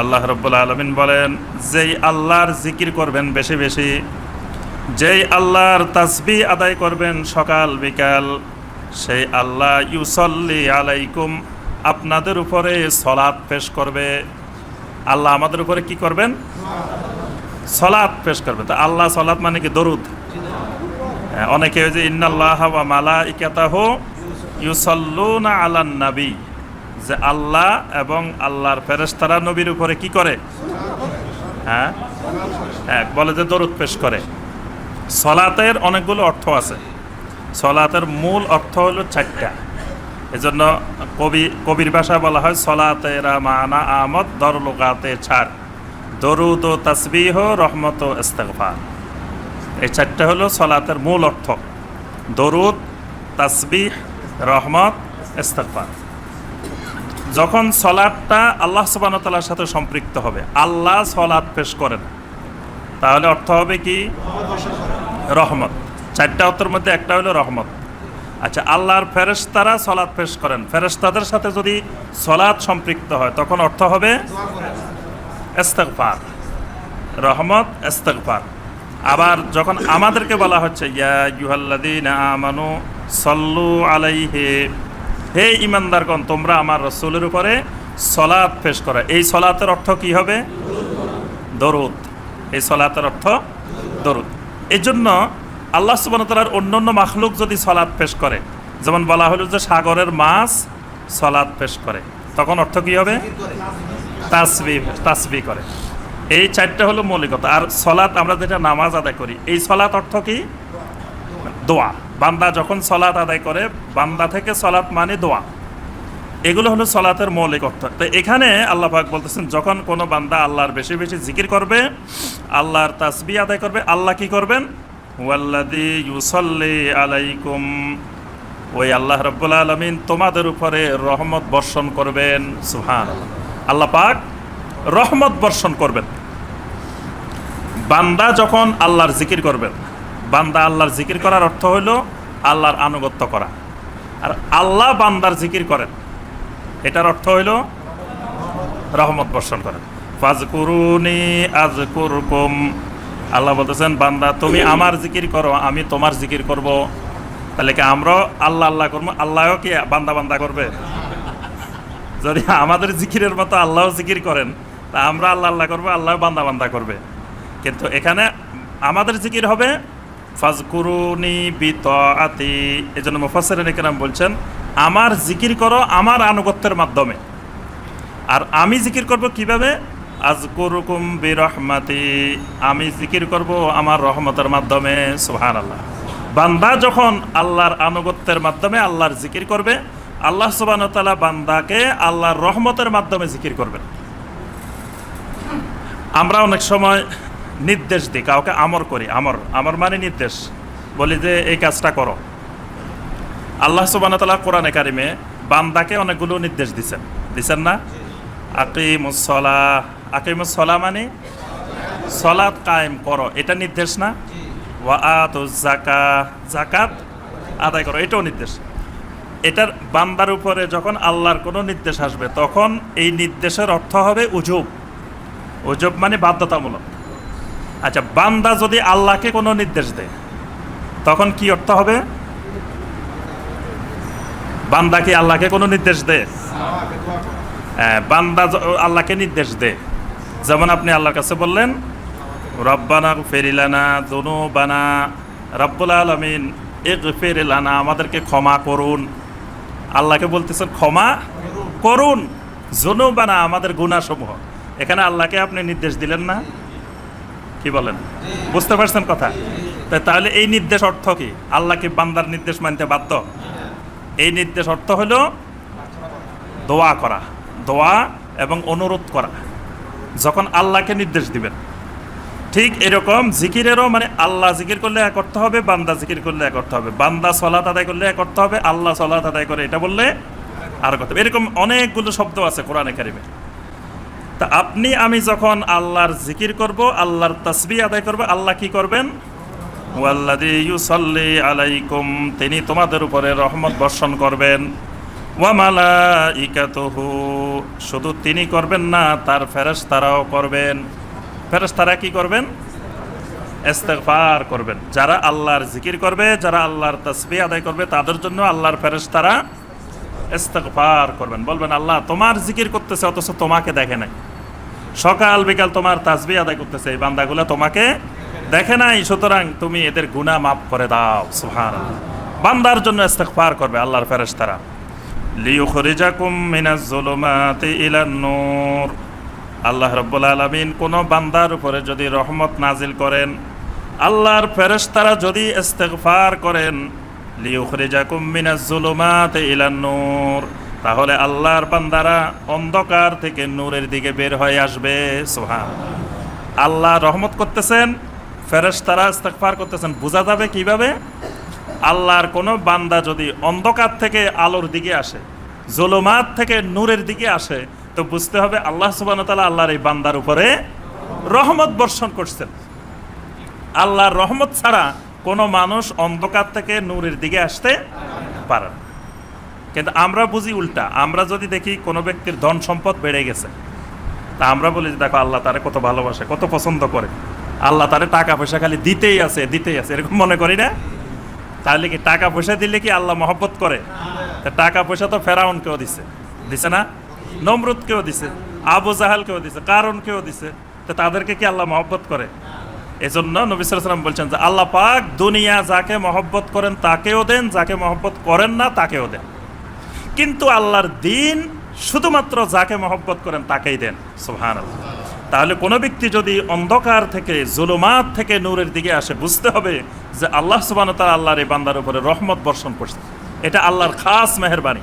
আল্লাহ রব্বুল আলমিন বলেন যেই আল্লাহর জিকির করবেন বেশি বেশি যেই আল্লাহর তাসবি আদায় করবেন সকাল বিকাল সেই আল্লাহ ইউসল্লি আলাইকুম আপনাদের উপরে সলাৎ পেশ করবে। আল্লাহ আমাদের উপরে কি করবেন? সলাৎ পেশ করবে। তা আল্লাহ সলাৎ মানে কি দরুদ? হ্যাঁ, অনেকে ওই যে ইন্নাল্লাহ ওয়া মালা ইকাতাহ ইউসল্লুনা আলান নাবী। যে আল্লাহ এবং আল্লাহর ফেরেস্তারা নবীর উপরে কি করে? হ্যাঁ? হ্যাঁ বলে যে দরুদ পেশ করে। সলাতের অনেকগুলো অর্থ আছে। সলাতের মূল অর্থ হলো চারটা। এজন্য কবি, কবির ভাষা বলা হয় সলাতেরা মানা আমদ দরলোকাতে ছাড়। দরুদ ও তাসবিহ, রহমত ও ইস্তেগফার। এই চারটা হলো সলাতের মূল অর্থ। দরুদ, তাসবিহ, রহমত, ইস্তেগফার। যখন সলাদটা আল্লাহ ওয়া সাথে সম্পৃক্ত হবে, আল্লাহ সলাদ পেশ করেন। তাহলে অর্থ হবে কি? রহমত। চারটা অর্থের মধ্যে একটা হলো রহমত। আচ্ছা আল্লাহর ফেরেশতারা সলাদ পেশ করেন। ফেরেশতাদের সাথে যদি সলাদ সম্পৃক্ত হয়, তখন অর্থ হবে ইস্তেগফার। রহমত, ইস্তেগফার। আবার যখন আমাদেরকে বলা হচ্ছে, ইয়া ইউহাল্লাদিন আমানু সল্লু আলাইহি হে ইমানদারগণ, তোমরা আমার রসুলের উপরে সলাৎ পেশ করা। এই সলাতের অর্থ কি হবে? দরুদ। এই সলাতের অর্থ দরুদ। এই জন্য আল্লাহ সুবাহতালার অন্য অন্য মাখলুক যদি সলাৎ পেশ করে, যেমন বলা হলো যে সাগরের মাছ সলাৎ পেশ করে, তখন অর্থ কি হবে? তাসবি তাসবি করে। এই চারটা হলো মৌলিকতা। আর সলাৎ আমরা যেটা নামাজ আদায় করি, এই সলাৎ অর্থ কি? দোয়া। বান্দা যখন সলাৎ আদায় করে, বান্দা থেকে সলাৎ মানে দোয়া। এগুলো হলো সলাতের মৌলিক অর্থ। তো এখানে আল্লাহ পাক বলতেছেন, যখন কোনো বান্দা আল্লাহর বেশি বেশি জিকির করবে, আল্লাহর তাসবি আদায় করবে, আল্লাহ কি করবেন? ওয়াল্লাদি আলাইকুম। ওই আল্লাহ রব্বুল আলমিন তোমাদের উপরে রহমত বর্ষণ করবেন। সুহান আল্লাহ পাক রহমত বর্ষণ করবেন। বান্দা যখন আল্লাহর জিকির করবেন বান্দা আল্লাহর জিকির করার অর্থ হইল আল্লাহর আনুগত্য করা। আর আল্লাহ বান্দার জিকির করেন। এটার অর্থ হইল রহমত বর্ষণ করেন ফাজকুরুনি আজকুরকুম আল্লাহ বলতেছেন, বান্দা, তুমি আমার জিকির করো, আমি তোমার জিকির করব। তাহলে কি আমরাও আল্লাহ আল্লাহ করব? আল্লাহও কি বান্দা বান্দা করবে? যদি আমাদের জিকিরের মতো আল্লাহ জিকির করেন, তা আমরা আল্লাহ আল্লাহ করব, আল্লাহ বান্দা বান্দা করবে। কিন্তু এখানে আমাদের জিকির হবে ফাজকুরুনি বিত আতি এই জন্য মুফাসের কেরাম বলছেন, আমার জিকির করো আমার আনুগত্যের মাধ্যমে। আর আমি জিকির করব কীভাবে? আজকুরুকুম বিরহমাতি। আমি জিকির করব আমার রহমতের মাধ্যমে সুহান আল্লাহ বান্দা যখন আল্লাহর আনুগত্যের মাধ্যমে আল্লাহর জিকির করবে, আল্লাহ সুবান তালা বান্দাকে আল্লাহর রহমতের মাধ্যমে জিকির করবেন। আমরা অনেক সময় নির্দেশ দিই, কাউকে আমর করি, আমর আমর মানে নির্দেশ। বলি যে, এই কাজটা করো। আল্লাহ সুবান তালা কোরআনে কারিমে বান্দাকে অনেকগুলো নির্দেশ দিচ্ছেন দিচ্ছেন না? আকিমুসলা আকিমুসলা মানে সলাৎ কায়েম করো, এটা নির্দেশ না? ওয়া জাকা জাকাত আদায় করো, এটাও নির্দেশ। এটার বান্দার উপরে যখন আল্লাহর কোনো নির্দেশ আসবে, তখন এই নির্দেশের অর্থ হবে উজুব। উজুব মানে বাধ্যতামূলক। আচ্ছা বান্দা যদি আল্লাহকে কোনো নির্দেশ দেয় তখন কি অর্থ হবে? বান্দা কি আল্লাহকে কোনো নির্দেশ দেয়? হ্যাঁ, বান্দা আল্লাহকে নির্দেশ দেয়। যেমন আপনি আল্লাহর কাছে বললেন রব্বানা ফেরিলানা দনু বানা রব্বুল আলমিন এক ফেরিলানা আমাদেরকে ক্ষমা করুন। আল্লাহকে বলতেছেন ক্ষমা করুন। জনু বানা আমাদের গুণাসমূহ এখানে আল্লাহকে আপনি নির্দেশ দিলেন না? কি বলেন? বুঝতে পারছেন কথা? তাহলে এই নির্দেশ অর্থ কি? আল্লাহ কি বান্দার নির্দেশ মানতে বাধ্য? এই নির্দেশ অর্থ হলো দোয়া করা, দোয়া এবং অনুরোধ করা। যখন আল্লাহকে নির্দেশ দিবেন, ঠিক এরকম জিকিরেরও মানে আল্লাহ জিকির করলে এক করতে হবে, বান্দা জিকির করলে এক করতে হবে। বান্দা সলাত আদায় করলে এক করতে হবে, আল্লাহ সলাত আদায় করে এটা বললে আর করতে হবে। এরকম অনেকগুলো শব্দ আছে কোরআনে কারিমে। তা আপনি, আমি যখন আল্লাহর জিকির করব, আল্লাহর তসবি আদায় করব, আল্লাহ কি করবেন? ইউসাল্লি আলাইকুম, তিনি তোমাদের উপরে রহমত বর্ষণ করবেন। ওয়ামালাইকাতুহু শুধু তিনি করবেন না, তার ফেরেশতারাও করবেন। ফেরেশতারা কি করবেন? ইস্তেগফার করবেন। যারা আল্লাহর জিকির করবে, যারা আল্লাহর তসবি আদায় করবে, তাদের জন্য আল্লাহর ফেরেশতারা ইস্তেগফার করবেন। বলবেন, আল্লাহ, তোমার জিকির করতেছে, অথচ তোমাকে দেখে নাই। সকাল, বিকাল তোমার তাসবিহ আদায় করতেছে, এই বান্দাগুলো তোমাকে দেখে নাই। সুতরাং তুমি এদের গুনাহ মাফ করে দাও। সুবহানাল্লাহ। বান্দার জন্য ইস্তেগফার করবে আল্লাহর ফেরেশতারা। নূর। আল্লাহ রাব্বুল আলামিন কোন বান্দার উপরে যদি রহমত নাজিল করেন, আল্লাহর ফেরেশতারা যদি ইস্তেগফার করেন জুলুমাতি তাহলে আল্লাহর বান্দারা অন্ধকার থেকে নূরের দিকে বের হয়ে আসবে। সুবহান আল্লাহ রহমত করতেছেন, ফেরেশতারা ইস্তেগফার করতেছেন। বোঝা যাবে কীভাবে? আল্লাহর কোনো বান্দা যদি অন্ধকার থেকে আলোর দিকে আসে, জুলুমাত থেকে নূরের দিকে আসে, তো বুঝতে হবে আল্লাহ সুবান তাআলা আল্লাহর এই বান্দার উপরে রহমত বর্ষণ করছেন। আল্লাহর রহমত ছাড়া কোনো মানুষ অন্ধকার থেকে নূরের দিকে আসতে পারে না। কিন্তু আমরা বুঝি উল্টা। আমরা যদি দেখি কোনো ব্যক্তির ধন সম্পদ বেড়ে গেছে, তা আমরা বলি যে, দেখো, আল্লাহ তারে কত ভালোবাসে, কত পছন্দ করে। আল্লাহ তারে টাকা পয়সা খালি দিতেই আছে দিতেই আছে। এরকম মনে করি না? তাহলে কি টাকা পয়সা দিলে কি আল্লাহ মহব্বত করে? তা টাকা পয়সা তো ফেরাউন কেউ দিছে। দিছে না? নমরুদ কেউ দিছে? আবু জাহাল কেউ দিছে? কারণ কেউ দিছে? তো তাদেরকে কি আল্লাহ মহব্বত করে? এজন্য নবী সাল্লাম বলছেন যে আল্লাহ পাক দুনিয়া যাকে মহব্বত করেন তাকেও দেন, যাকে মহব্বত করেন না তাকেও দেন। কিন্তু আল্লাহর দিন শুধুমাত্র যাকে মহব্বত করেন তাকেই দেন। সুহান তাহলে কোনো ব্যক্তি যদি অন্ধকার থেকে, জুলুমাত থেকে নূরের দিকে আসে, বুঝতে হবে যে আল্লাহ সুবান তার আল্লাহর এই বান্দার উপরে রহমত বর্ষণ করছে। এটা আল্লাহর খাস মেহরবানি।